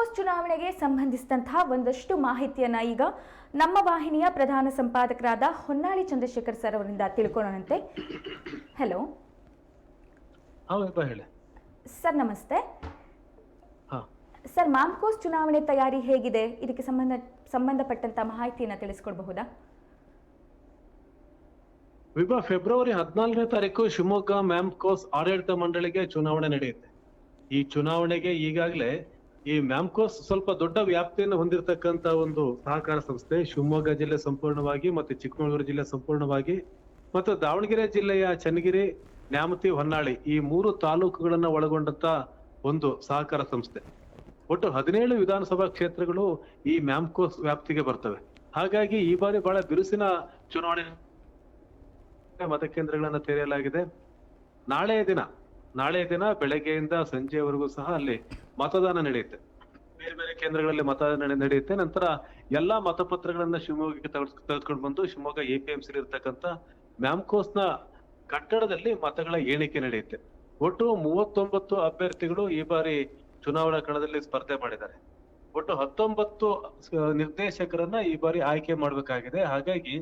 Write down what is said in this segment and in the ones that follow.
ಮ್ಯಾಮ್ಕೋಸ್ ಚುನಾವಣೆಗೆ ಸಂಬಂಧಿಸಿದಂತಹ ಒಂದಷ್ಟು ಮಾಹಿತಿಯನ್ನ ಈಗ ನಮ್ಮ ವಾಹಿನಿಯ ಪ್ರಧಾನ ಸಂಪಾದಕರಾದ ಹೊನ್ನಾಳಿ ಚಂದ್ರಶೇಖರ್ ಸರ್ ಅವರಿಂದ ತಿಳ್ಕೊಳ್ಳೋಣಂತೆ. ಹಲೋ ಸರ್ ನಮಸ್ತೆ. ಹಾ. ಸರ್ ಮಾಮ್ಕೋಸ್ ಚುನಾವಣೆ ತಯಾರಿ ಹೇಗಿದೆ? ಇದಕ್ಕೆ ಸಂಬಂಧ ಸಂಬಂಧಪಟ್ಟಂತ ಮಾಹಿತಿಯನ್ನ ತಿಳಿಸ್ಕೊಡ್ಬಹುದಾ? ವಿಭಾ ಫೆಬ್ರವರಿ ಹದಿನಾಲ್ಕನೇ ತಾರೀಕು ಶಿವಮೊಗ್ಗ ಮ್ಯಾಮ್ಕೋಸ್ ಆಡಳಿತ ಮಂಡಳಿಗೆ ಚುನಾವಣೆ ನಡೆಯುತ್ತೆ. ಈ ಚುನಾವಣೆಗೆ ಈಗಾಗಲೇ ಈ ಮ್ಯಾಮ್ಕೋಸ್ ಸ್ವಲ್ಪ ದೊಡ್ಡ ವ್ಯಾಪ್ತಿಯನ್ನು ಹೊಂದಿರತಕ್ಕಂತ ಒಂದು ಸಹಕಾರ ಸಂಸ್ಥೆ, ಶಿವಮೊಗ್ಗ ಜಿಲ್ಲೆ ಸಂಪೂರ್ಣವಾಗಿ ಮತ್ತೆ ಚಿಕ್ಕಮಗಳೂರು ಜಿಲ್ಲೆ ಸಂಪೂರ್ಣವಾಗಿ ಮತ್ತು ದಾವಣಗೆರೆ ಜಿಲ್ಲೆಯ ಚನ್ನಗಿರಿ, ನ್ಯಾಮತಿ, ಹೊನ್ನಾಳಿ ಈ ಮೂರು ತಾಲೂಕುಗಳನ್ನ ಒಳಗೊಂಡಂತ ಒಂದು ಸಹಕಾರ ಸಂಸ್ಥೆ. ಒಟ್ಟು ಹದಿನೇಳು ವಿಧಾನಸಭಾ ಕ್ಷೇತ್ರಗಳು ಈ ಮ್ಯಾಮ್ಕೋಸ್ ವ್ಯಾಪ್ತಿಗೆ ಬರ್ತವೆ. ಹಾಗಾಗಿ ಈ ಬಾರಿ ಬಹಳ ಬಿರುಸಿನ ಚುನಾವಣೆ ಮತಕೇಂದ್ರಗಳನ್ನ ತೆರೆಯಲಾಗಿದೆ. ನಾಳೆಯ ದಿನ ನಾಳೆಯ ದಿನ ಬೆಳಗ್ಗೆಯಿಂದ ಸಂಜೆವರೆಗೂ ಸಹ ಅಲ್ಲಿ ಮತದಾನ ನಡೆಯುತ್ತೆ. ಬೇರೆ ಬೇರೆ ಕೇಂದ್ರಗಳಲ್ಲಿ ಮತದಾನ ನಡೆಯುತ್ತೆ. ನಂತರ ಎಲ್ಲಾ ಮತಪತ್ರಗಳನ್ನ ಶಿವಮೊಗ್ಗಕ್ಕೆ ತೆಗೆದು- ತೆಗೆದುಕೊಂಡು ಬಂದು ಶಿವಮೊಗ್ಗ ಎಪಿಎಂಸಿ ಇರ್ತಕ್ಕಂಥ ಮ್ಯಾಮ್ಕೋಸ್ನ ಕಟ್ಟಡದಲ್ಲಿ ಮತಗಳ ಎಣಿಕೆ ನಡೆಯುತ್ತೆ. ಒಟ್ಟು ಮೂವತ್ತೊಂಬತ್ತು ಅಭ್ಯರ್ಥಿಗಳು ಈ ಬಾರಿ ಚುನಾವಣಾ ಕಣದಲ್ಲಿ ಸ್ಪರ್ಧೆ ಮಾಡಿದ್ದಾರೆ. ಒಟ್ಟು ಹತ್ತೊಂಬತ್ತು, ಸ- ನಿರ್ದೇಶಕರನ್ನ ಈ ಬಾರಿ ಆಯ್ಕೆ ಮಾಡಬೇಕಾಗಿದೆ. ಹಾಗಾಗಿ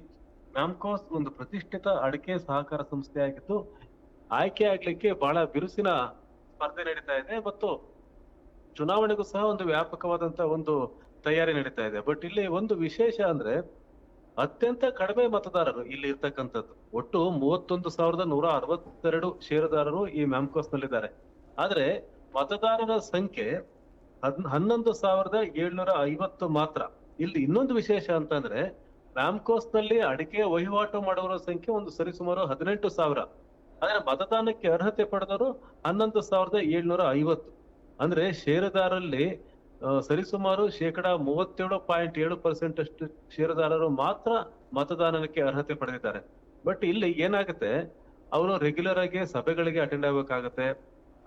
ಮ್ಯಾಮ್ಕೋಸ್ ಒಂದು ಪ್ರತಿಷ್ಠಿತ ಅಡಿಕೆ ಸಹಕಾರ ಸಂಸ್ಥೆ ಆಗಿದ್ದು ಆಯ್ಕೆ ಆಗ್ಲಿಕ್ಕೆ ಬಹಳ ಬಿರುಸಿನ ಸ್ಪರ್ಧೆ ನಡೀತಾ ಇದೆ ಮತ್ತು ಚುನಾವಣೆಗೂ ಸಹ ಒಂದು ವ್ಯಾಪಕವಾದಂತ ಒಂದು ತಯಾರಿ ನಡೀತಾ ಇದೆ. ಬಟ್ ಇಲ್ಲಿ ಒಂದು ವಿಶೇಷ ಅಂದ್ರೆ ಅತ್ಯಂತ ಕಡಿಮೆ ಮತದಾರರು ಇಲ್ಲಿ ಇರ್ತಕ್ಕಂಥದ್ದು. ಒಟ್ಟು ಮೂವತ್ತೊಂದು ಸಾವಿರದ ನೂರ ಅರವತ್ತೆರಡು ಷೇರುದಾರರು ಈ ಮ್ಯಾಮ್ಕೋಸ್ ನಲ್ಲಿದ್ದಾರೆ ಆದ್ರೆ ಮತದಾರರ ಸಂಖ್ಯೆ ಹದ್, ಹನ್ನೊಂದು ಸಾವಿರದ ಏಳ್ನೂರ ಐವತ್ತು ಮಾತ್ರ. ಇಲ್ಲಿ ಇನ್ನೊಂದು ವಿಶೇಷ ಅಂತಂದ್ರೆ ಮ್ಯಾಮ್ಕೋಸ್ನಲ್ಲಿ ಅಡಿಕೆ ವಹಿವಾಟು ಮಾಡುವವರ ಸಂಖ್ಯೆ ಒಂದು ಸರಿಸುಮಾರು ಹದಿನೆಂಟು ಸಾವಿರ. ಆದ್ರೆ ಮತದಾನಕ್ಕೆ ಅರ್ಹತೆ ಪಡೆದವರು ಹನ್ನೊಂದು ಸಾವಿರದ ಏಳ್ನೂರ ಐವತ್ತು. ಅಂದ್ರೆ ಷೇರುದಾರಲ್ಲಿ ಸರಿಸುಮಾರು ಶೇಕಡ ಮೂವತ್ತೇಳು ಪಾಯಿಂಟ್ ಏಳು ಪರ್ಸೆಂಟ್ ಅಷ್ಟು ಷೇರುದಾರರು ಮಾತ್ರ ಮತದಾನಕ್ಕೆ ಅರ್ಹತೆ ಪಡೆದಿದ್ದಾರೆ. ಬಟ್ ಇಲ್ಲಿ ಏನಾಗುತ್ತೆ, ಅವರು ರೆಗ್ಯುಲರ್ ಆಗಿ ಸಭೆಗಳಿಗೆ ಅಟೆಂಡ್ ಆಗ್ಬೇಕಾಗತ್ತೆ.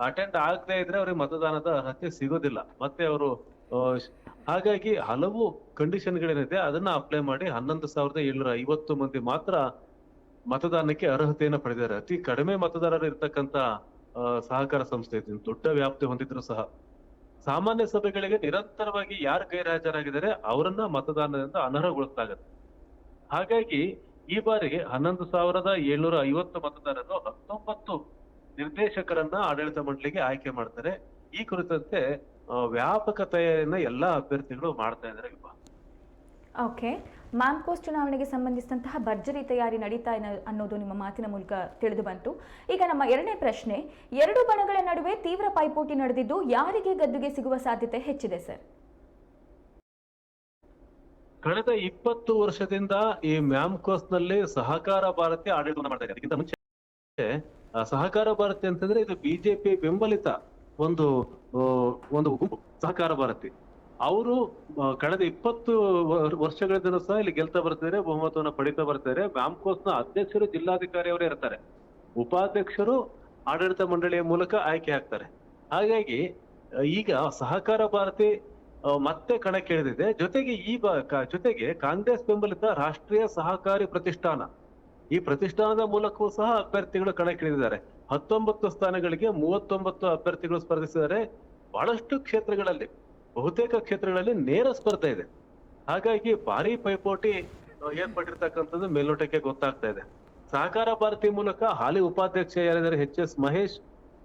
ಅಟೆಂಡ್ ಆಗದೆ ಇದ್ರೆ ಅವ್ರಿಗೆ ಮತದಾನದ ಅರ್ಹತೆ ಸಿಗೋದಿಲ್ಲ. ಮತ್ತೆ ಅವರು ಹಾಗಾಗಿ ಹಲವು ಕಂಡೀಷನ್ಗಳೇನಿದೆ ಅದನ್ನ ಅಪ್ಲೈ ಮಾಡಿ ಹನ್ನೊಂದು ಸಾವಿರದ ಏಳ್ನೂರ ಐವತ್ತು ಮಂದಿ ಮಾತ್ರ ಮತದಾನಕ್ಕೆ ಅರ್ಹತೆಯನ್ನ ಪಡೆದಿದ್ದಾರೆ. ಅತಿ ಕಡಿಮೆ ಮತದಾರರು ಇರ್ತಕ್ಕಂತ ಸಹಕಾರ ಸಂಸ್ಥೆ ಇದು. ದೊಡ್ಡ ವ್ಯಾಪ್ತಿ ಹೊಂದಿದ್ರು ಸಹ. ಸಾಮಾನ್ಯ ಸಭೆಗಳಿಗೆ ನಿರಂತರವಾಗಿ ಯಾರು ಗೈರಾಜರಾಗಿದ್ದಾರೆ, ಅವರನ್ನ ಮತದಾನದಿಂದ ಅನರ್ಹಗೊಳಿಸಲಾಗುತ್ತೆ. ಹಾಗಾಗಿ ಈ ಬಾರಿಗೆ ಹನ್ನೊಂದು ಸಾವಿರದ ಏಳ್ನೂರ ಐವತ್ತು ಮತದಾರರು ಹತ್ತೊಂಬತ್ತು ನಿರ್ದೇಶಕರನ್ನ ಆಡಳಿತ ಮಂಡಳಿಗೆ ಆಯ್ಕೆ ಮಾಡ್ತಾರೆ. ಈ ಕುರಿತಂತೆ ವ್ಯಾಪಕ ತಯಾರಿಯನ್ನ ಎಲ್ಲಾ ಅಭ್ಯರ್ಥಿಗಳು ಮಾಡ್ತಾ ಇದ್ದಾರೆ. ಓಕೆ ಮ್ಯಾಮ್ಕೋಸ್ ಚುನಾವಣೆಗೆ ಸಂಬಂಧಿಸಿದಂತಹ ಭರ್ಜರಿ ತಯಾರಿ ನಡೀತಾ ಇದೆ ಅನ್ನೋದು ನಿಮ್ಮ ಮಾತಿನ ಮೂಲಕ ತಿಳಿದು ಬಂತು. ಈಗ ನಮ್ಮ ಎರಡನೇ ಪ್ರಶ್ನೆ, ಎರಡು ಬಣಗಳ ನಡುವೆ ತೀವ್ರ ಪೈಪೋಟಿ ನಡೆದಿದ್ದು ಯಾರಿಗೆ ಗದ್ದುಗೆ ಸಿಗುವ ಸಾಧ್ಯತೆ ಹೆಚ್ಚಿದೆ ಸರ್? ಕಳೆದ ಇಪ್ಪತ್ತು ವರ್ಷದಿಂದ ಈ ಮ್ಯಾಮ್ಕೋಸ್ನಲ್ಲಿ ಸಹಕಾರ ಭಾರತಿ ಆಡಳಿತ ಮಾಡ್ತಾ ಇದೆ. ಅದಕ್ಕಿಂತ ಮುಂಚೆ ಸಹಕಾರ ಭಾರತಿ ಅಂತಂದ್ರೆ ಇದು ಬಿಜೆಪಿ ಬೆಂಬಲಿತ ಒಂದು ಒಂದು ಗುಂಪು ಸಹಕಾರ ಭಾರತಿ. ಅವರು ಕಳೆದ ಇಪ್ಪತ್ತು ವರ್- ವರ್ಷಗಳಿಂದ ಸಹ ಇಲ್ಲಿ ಗೆಲ್ತಾ ಬರ್ತಾರೆ ಬಹುಮತವನ್ನ ಪಡಿತಾ ಬರ್ತಾರೆ ಬ್ಯಾಂಕೋಸ್ನ ಅಧ್ಯಕ್ಷರು ಜಿಲ್ಲಾಧಿಕಾರಿ ಅವರೇ ಇರ್ತಾರೆ. ಉಪಾಧ್ಯಕ್ಷರು, ಆಡಳಿತ ಮಂಡಳಿಯ ಮೂಲಕ ಆಯ್ಕೆ ಆಗ್ತಾರೆ. ಹಾಗಾಗಿ, ಈಗ ಸಹಕಾರ ಭಾರತಿ ಮತ್ತೆ ಕಣಕ್ಕಿಳಿದಿದೆ. ಜೊತೆಗೆ ಈ ಜೊತೆಗೆ ಕಾಂಗ್ರೆಸ್ ಬೆಂಬಲಿತ ರಾಷ್ಟ್ರೀಯ ಸಹಕಾರಿ ಪ್ರತಿಷ್ಠಾನ. ಈ ಪ್ರತಿಷ್ಠಾನದ ಮೂಲಕವೂ ಸಹ ಅಭ್ಯರ್ಥಿಗಳು ಕಣಕ್ಕಿಳಿದಿದ್ದಾರೆ. ಹತ್ತೊಂಬತ್ತು ಸ್ಥಾನಗಳಿಗೆ ಮೂವತ್ತೊಂಬತ್ತು ಅಭ್ಯರ್ಥಿಗಳು ಸ್ಪರ್ಧಿಸಿದ್ದಾರೆ. ಬಹಳಷ್ಟು ಕ್ಷೇತ್ರಗಳಲ್ಲಿ. ಬಹುತೇಕ ಕ್ಷೇತ್ರಗಳಲ್ಲಿ ನೇರ ಸ್ಪರ್ಧೆ ಇದೆ. ಹಾಗಾಗಿ ಭಾರಿ ಪೈಪೋಟಿ ಏರ್ಪಟ್ಟಿರ್ತಕ್ಕಂಥದ್ದು ಮೇಲ್ನೋಟಕ್ಕೆ ಗೊತ್ತಾಗ್ತಾ ಇದೆ. ಸಹಕಾರ ಭಾರತಿ ಮೂಲಕ ಹಾಲಿ ಉಪಾಧ್ಯಕ್ಷ ಯಾರಿದ್ದಾರೆ? ಎಚ್ ಎಸ್ ಮಹೇಶ್,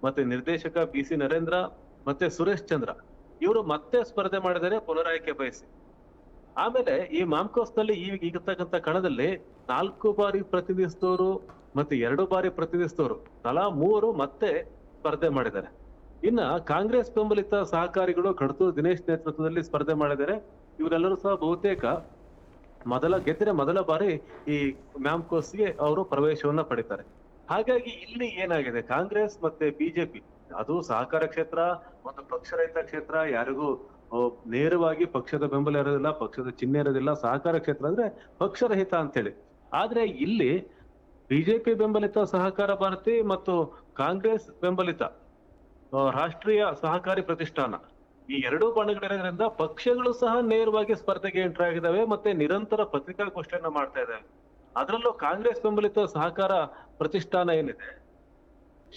ಮತ್ತೆ ನಿರ್ದೇಶಕ ಬಿ ಸಿ ನರೇಂದ್ರ, ಮತ್ತೆ ಸುರೇಶ್ ಚಂದ್ರ. ಇವರು ಮತ್ತೆ ಸ್ಪರ್ಧೆ ಮಾಡಿದರೆ ಪುನರಾಯ್ಕೆ ಬಯಸಿ. ಆಮೇಲೆ ಈ ಮಾಮ್ಕೋಸ್ನಲ್ಲಿ ಈಗ ಈಗತಕ್ಕಂಥ ಕಣದಲ್ಲಿ ನಾಲ್ಕು ಬಾರಿ ಪ್ರತಿನಿಧಿಸಿದವರು, ಮತ್ತೆ ಎರಡು ಬಾರಿ ಪ್ರತಿನಿಧಿಸಿದವರು, ತಲಾ ಮೂವರು ಮತ್ತೆ ಸ್ಪರ್ಧೆ ಮಾಡಿದ್ದಾರೆ. ಇನ್ನ ಕಾಂಗ್ರೆಸ್ ಬೆಂಬಲಿತ ಸಹಕಾರಿಗಳು ಕಡತೂರು ದಿನೇಶ್ ನೇತೃತ್ವದಲ್ಲಿ ಸ್ಪರ್ಧೆ ಮಾಡಿದ್ದಾರೆ. ಇವರೆಲ್ಲರೂ ಸಹ ಬಹುತೇಕ ಮೊದಲ ಗೆದ್ದರೆ ಮೊದಲ ಬಾರಿ ಈ ಮ್ಯಾಮ್ಕೋಸ್ಗೆ ಅವರು ಪ್ರವೇಶವನ್ನ ಪಡಿತಾರೆ. ಹಾಗಾಗಿ ಇಲ್ಲಿ ಏನಾಗಿದೆ? ಕಾಂಗ್ರೆಸ್ ಮತ್ತೆ ಬಿಜೆಪಿ, ಅದು ಸಹಕಾರ ಕ್ಷೇತ್ರ, ಒಂದು ಪಕ್ಷರಹಿತ ಕ್ಷೇತ್ರ, ಯಾರಿಗೂ ನೇರವಾಗಿ ಪಕ್ಷದ ಬೆಂಬಲ ಇರೋದಿಲ್ಲ, ಪಕ್ಷದ ಚಿಹ್ನೆ ಇರೋದಿಲ್ಲ, ಸಹಕಾರ ಕ್ಷೇತ್ರ ಅಂದ್ರೆ ಪಕ್ಷರಹಿತ ಅಂತೇಳಿ. ಆದ್ರೆ ಇಲ್ಲಿ ಬಿಜೆಪಿ ಬೆಂಬಲಿತ ಸಹಕಾರ ಭಾರತಿ ಮತ್ತು ಕಾಂಗ್ರೆಸ್ ಬೆಂಬಲಿತ ರಾಷ್ಟ್ರೀಯ ಸಹಕಾರಿ ಪ್ರತಿಷ್ಠಾನ. ಈ ಎರಡೂ ಬಣಗಳಿರೋದ್ರಿಂದ ಪಕ್ಷಗಳು ಸಹ ನೇರವಾಗಿ ಸ್ಪರ್ಧೆಗೆ ಎಂಟರ್ ಆಗಿದ್ದಾವೆ ಮತ್ತೆ ನಿರಂತರ ಪತ್ರಿಕಾಗೋಷ್ಠಿಯನ್ನ ಮಾಡ್ತಾ ಇದ್ದಾವೆ ಅದರಲ್ಲೂ ಕಾಂಗ್ರೆಸ್ ಬೆಂಬಲಿತ ಸಹಕಾರ ಪ್ರತಿಷ್ಠಾನ ಏನಿದೆ?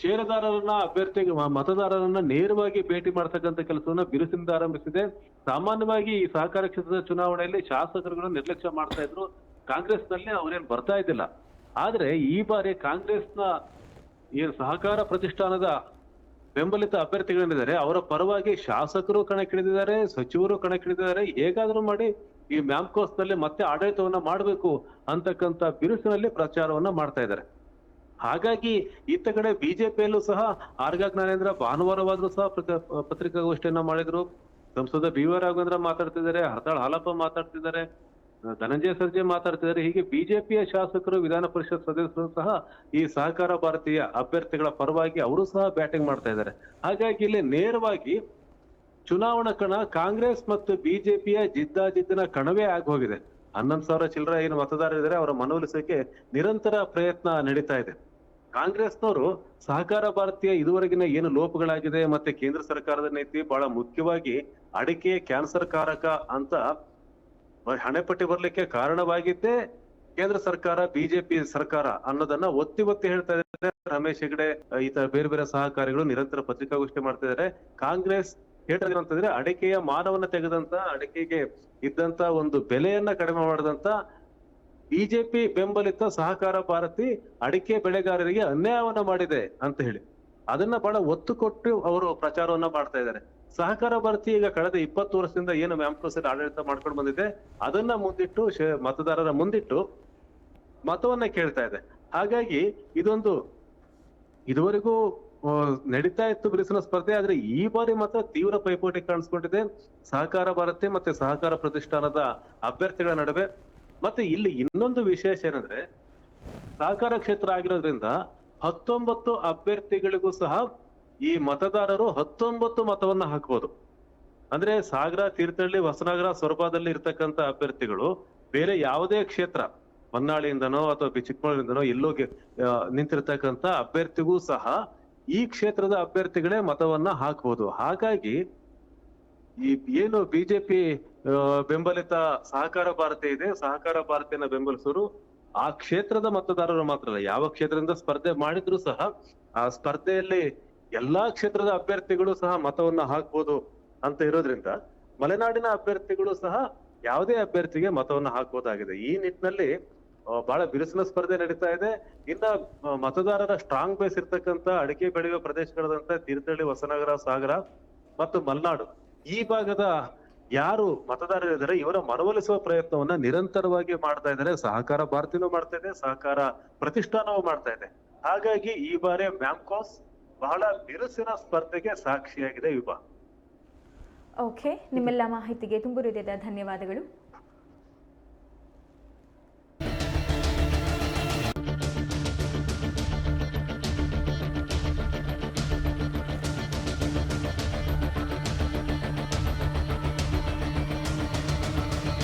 ಷೇರುದಾರರನ್ನ ಅಭ್ಯರ್ಥಿ ಮತದಾರರನ್ನ ನೇರವಾಗಿ ಭೇಟಿ ಮಾಡ್ತಕ್ಕಂಥ ಕೆಲಸವನ್ನ ಬಿರುಸಿನಿಂದ ಆರಂಭಿಸಿದೆ. ಸಾಮಾನ್ಯವಾಗಿ ಈ ಸಹಕಾರ ಕ್ಷೇತ್ರದ ಚುನಾವಣೆಯಲ್ಲಿ ಶಾಸಕರುಗಳು ನಿರ್ಲಕ್ಷ್ಯ ಮಾಡ್ತಾ ಇದ್ರು. ಕಾಂಗ್ರೆಸ್ನಲ್ಲಿ ಅವರೇನ್ ಬರ್ತಾ ಇದ್ದಿಲ್ಲ. ಆದ್ರೆ ಈ ಬಾರಿ ಕಾಂಗ್ರೆಸ್ನ ಈ ಸಹಕಾರ ಪ್ರತಿಷ್ಠಾನದ ಬೆಂಬಲಿತ ಅಭ್ಯರ್ಥಿಗಳೇನಿದ್ದಾರೆ ಅವರ ಪರವಾಗಿ ಶಾಸಕರು ಕಣಕ್ಕಿಳಿದಿದ್ದಾರೆ, ಸಚಿವರು ಕಣಕ್ಕಿಳಿದಿದ್ದಾರೆ. ಹೇಗಾದ್ರೂ ಮಾಡಿ ಈ ಮ್ಯಾಮ್ಕೋಸ್ನಲ್ಲಿ ಮತ್ತೆ ಆಡಳಿತವನ್ನ ಮಾಡಬೇಕು ಅಂತಕ್ಕಂತ ಬಿರುಸಿನಲ್ಲಿ ಪ್ರಚಾರವನ್ನ ಮಾಡ್ತಾ ಇದ್ದಾರೆ. ಹಾಗಾಗಿ ಇತ್ತ ಕಡೆ ಬಿಜೆಪಿಯಲ್ಲೂ ಸಹ, ಆರ್ಗಾಗ್ ಜ್ಞಾನೇಂದ್ರ ಭಾನುವಾರವಾದ್ರೂ ಸಹ ಪತ್ರಿಕಾಗೋಷ್ಠಿಯನ್ನ ಮಾಡಿದ್ರು. ಸಂಸದ ಬಿ ವಿ ರಾಘವೇಂದ್ರ ಮಾತಾಡ್ತಿದ್ದಾರೆ, ಹರತಾಳ್ ಹಾಲಪ್ಪ ಮಾತಾಡ್ತಿದ್ದಾರೆ. ಧನಂಜಯ ಸರ್ಜೆ ಮಾತಾಡ್ತಿದ್ದಾರೆ. ಹೀಗೆ ಬಿಜೆಪಿಯ ಶಾಸಕರು, ವಿಧಾನ ಪರಿಷತ್ ಸದಸ್ಯರು ಸಹ ಈ ಸಹಕಾರ ಭಾರತೀಯ ಅಭ್ಯರ್ಥಿಗಳ ಪರವಾಗಿ ಅವರು ಸಹ ಬ್ಯಾಟಿಂಗ್ ಮಾಡ್ತಾ ಇದ್ದಾರೆ. ಹಾಗಾಗಿ ಇಲ್ಲಿ ನೇರವಾಗಿ ಚುನಾವಣಾ ಕಣ ಕಾಂಗ್ರೆಸ್ ಮತ್ತು ಬಿಜೆಪಿಯ ಜಿದ್ದಾಜಿದ್ದಿನ ಕಣವೇ ಆಗಿ ಹೋಗಿದೆ ಹನ್ನೊಂದು ಸಾವಿರ ಚಿಲ್ಲರ ಏನು ಮತದಾರರಿದ್ದಾರೆ ಅವರ ಮನವೊಲಿಸಕ್ಕೆ ನಿರಂತರ ಪ್ರಯತ್ನ ನಡೀತಾ ಇದೆ. ಕಾಂಗ್ರೆಸ್ನವರು ಸಹಕಾರ ಭಾರತೀಯ ಇದುವರೆಗಿನ ಏನು ಲೋಪಗಳಾಗಿದೆ ಮತ್ತೆ ಕೇಂದ್ರ ಸರ್ಕಾರದ ನೀತಿ ಬಹಳ ಮುಖ್ಯವಾಗಿ ಅಡಿಕೆ, ಕ್ಯಾನ್ಸರ್ ಕಾರಕ ಅಂತ ಹಣೆಪಟ್ಟಿ ಬರ್ಲಿಕ್ಕೆ ಕಾರಣವಾಗಿದ್ದೇ ಕೇಂದ್ರ ಸರ್ಕಾರ, ಬಿಜೆಪಿ ಸರ್ಕಾರ ಅನ್ನೋದನ್ನ ಒತ್ತಿ ಒತ್ತಿ ಹೇಳ್ತಾ ಇದ್ದಾರೆ. ರಮೇಶ್ ಹೆಗಡೆ ಈ ತರ ಬೇರೆ ಬೇರೆ ಸಹಕಾರಿಗಳು ನಿರಂತರ ಪತ್ರಿಕಾಗೋಷ್ಠಿ ಮಾಡ್ತಾ ಇದ್ದಾರೆ. ಕಾಂಗ್ರೆಸ್ ಅಂತಂದ್ರೆ ಅಡಿಕೆಯ ಮಾನವನ್ನ ತೆಗೆದಂತ, ಅಡಿಕೆಗೆ ಇದ್ದಂತ ಒಂದು ಬೆಲೆಯನ್ನ ಕಡಿಮೆ ಮಾಡಿದಂತ ಬಿಜೆಪಿ ಬೆಂಬಲಿತ ಸಹಕಾರ ಭಾರತಿ ಅಡಿಕೆ ಬೆಳೆಗಾರರಿಗೆ ಅನ್ಯಾಯವನ್ನ ಮಾಡಿದೆ ಅಂತ ಹೇಳಿ. ಅದನ್ನ ಬಹಳ ಒತ್ತು ಕೊಟ್ಟು ಅವರು ಪ್ರಚಾರವನ್ನ ಮಾಡ್ತಾ ಇದ್ದಾರೆ. ಸಹಕಾರ ಭಾರತಿ ಈಗ ಕಳೆದ ಇಪ್ಪತ್ತು ವರ್ಷದಿಂದ ಏನು ಮ್ಯಾಮ್ಕೋಸ್ ಆಡಳಿತ ಮಾಡ್ಕೊಂಡು ಬಂದಿದೆ, ಅದನ್ನ ಮುಂದಿಟ್ಟು ಮತದಾರರ ಮುಂದಿಟ್ಟು ಮತವನ್ನ ಕೇಳ್ತಾ ಇದೆ. ಹಾಗಾಗಿ ಇದೊಂದು ಇದುವರೆಗೂ ನಡೀತಾ ಇತ್ತು ಬಿರುಸಿನ ಸ್ಪರ್ಧೆ, ಆದ್ರೆ ಈ ಬಾರಿ ಮಾತ್ರ ತೀವ್ರ ಪೈಪೋಟಿ ಕಾಣಿಸ್ಕೊಂಡಿದೆ. ಸಹಕಾರ ಭಾರತಿ ಮತ್ತೆ ಸಹಕಾರ ಪ್ರತಿಷ್ಠಾನದ ಅಭ್ಯರ್ಥಿಗಳ ನಡುವೆ. ಮತ್ತೆ ಇಲ್ಲಿ ಇನ್ನೊಂದು ವಿಶೇಷ ಏನಂದ್ರೆ, ಸಹಕಾರ ಕ್ಷೇತ್ರ ಆಗಿರೋದ್ರಿಂದ ಹತ್ತೊಂಬತ್ತು ಅಭ್ಯರ್ಥಿಗಳಿಗೂ ಸಹ ಈ ಮತದಾರರು ಹತ್ತೊಂಬತ್ತು ಮತವನ್ನ ಹಾಕ್ಬೋದು. ಅಂದ್ರೆ ಸಾಗರ, ತೀರ್ಥಹಳ್ಳಿ, ಹೊಸನಗರ ಸ್ವರೂಪದಲ್ಲಿ ಇರ್ತಕ್ಕಂತ ಅಭ್ಯರ್ಥಿಗಳು ಬೇರೆ ಯಾವುದೇ ಕ್ಷೇತ್ರ, ಹೊನ್ನಾಳಿಯಿಂದನೋ ಅಥವಾ ಚಿಕ್ಕಮಗಳೂರಿಂದನೋ ಎಲ್ಲೋ ನಿಂತಿರ್ತಕ್ಕಂತ ಅಭ್ಯರ್ಥಿಗೂ ಸಹ ಈ ಕ್ಷೇತ್ರದ ಅಭ್ಯರ್ಥಿಗಳೇ ಮತವನ್ನ ಹಾಕ್ಬೋದು. ಹಾಗಾಗಿ ಈ ಏನು ಬಿಜೆಪಿ ಬೆಂಬಲಿತ ಸಹಕಾರ ಭಾರತಿ ಇದೆ, ಸಹಕಾರ ಭಾರತಿಯನ್ನ ಬೆಂಬಲಿಸೋರು ಆ ಕ್ಷೇತ್ರದ ಮತದಾರರು ಮಾತ್ರ ಅಲ್ಲ, ಯಾವ ಕ್ಷೇತ್ರದಿಂದ ಸ್ಪರ್ಧೆ ಮಾಡಿದ್ರು ಸಹ ಆ ಸ್ಪರ್ಧೆಯಲ್ಲಿ ಎಲ್ಲಾ ಕ್ಷೇತ್ರದ ಅಭ್ಯರ್ಥಿಗಳು ಸಹ ಮತವನ್ನ ಹಾಕ್ಬೋದು ಅಂತ ಇರೋದ್ರಿಂದ ಮಲೆನಾಡಿನ ಅಭ್ಯರ್ಥಿಗಳು ಸಹ ಯಾವುದೇ ಅಭ್ಯರ್ಥಿಗೆ ಮತವನ್ನ ಹಾಕಬಹುದಾಗಿದೆ ಈ ನಿಟ್ಟಿನಲ್ಲಿ ಬಹಳ ಬಿರುಸಿನ ಸ್ಪರ್ಧೆ ನಡೀತಾ ಇದೆ. ಇನ್ನ ಮತದಾರರ ಸ್ಟ್ರಾಂಗ್ ಬೇಸ್ ಇರ್ತಕ್ಕಂತ ಅಡಿಕೆ ಬೆಳೆಯುವ ಪ್ರದೇಶಗಳಾದಂತ ತೀರ್ಥಹಳ್ಳಿ ಹೊಸನಗರ, ಸಾಗರ ಮತ್ತು ಮಲ್ನಾಡು ಈ ಭಾಗದ ಯಾರು ಮತದಾರರಿದ್ದಾರೆ ಇವರ ಮನವೊಲಿಸುವ ಪ್ರಯತ್ನವನ್ನ ನಿರಂತರವಾಗಿ ಮಾಡ್ತಾ ಇದ್ದಾರೆ. ಸಹಕಾರ ಭಾರತೀನೂ ಮಾಡ್ತಾ ಇದೆ, ಸಹಕಾರ ಪ್ರತಿಷ್ಠಾನವೂ ಮಾಡ್ತಾ ಇದೆ. ಹಾಗಾಗಿ ಈ ಬಾರಿ ಮ್ಯಾಮ್ಕೋಸ್ ಬಹಳ ಬಿರುಸಿನ ಸ್ಪರ್ಧೆಗೆ ಸಾಕ್ಷಿಯಾಗಿದೆ ವಿಭಾಗ ಓಕೆ ನಿಮ್ಮೆಲ್ಲ ಮಾಹಿತಿಗೆ ತುಂಬು ಹೃದಯದ ಧನ್ಯವಾದಗಳು.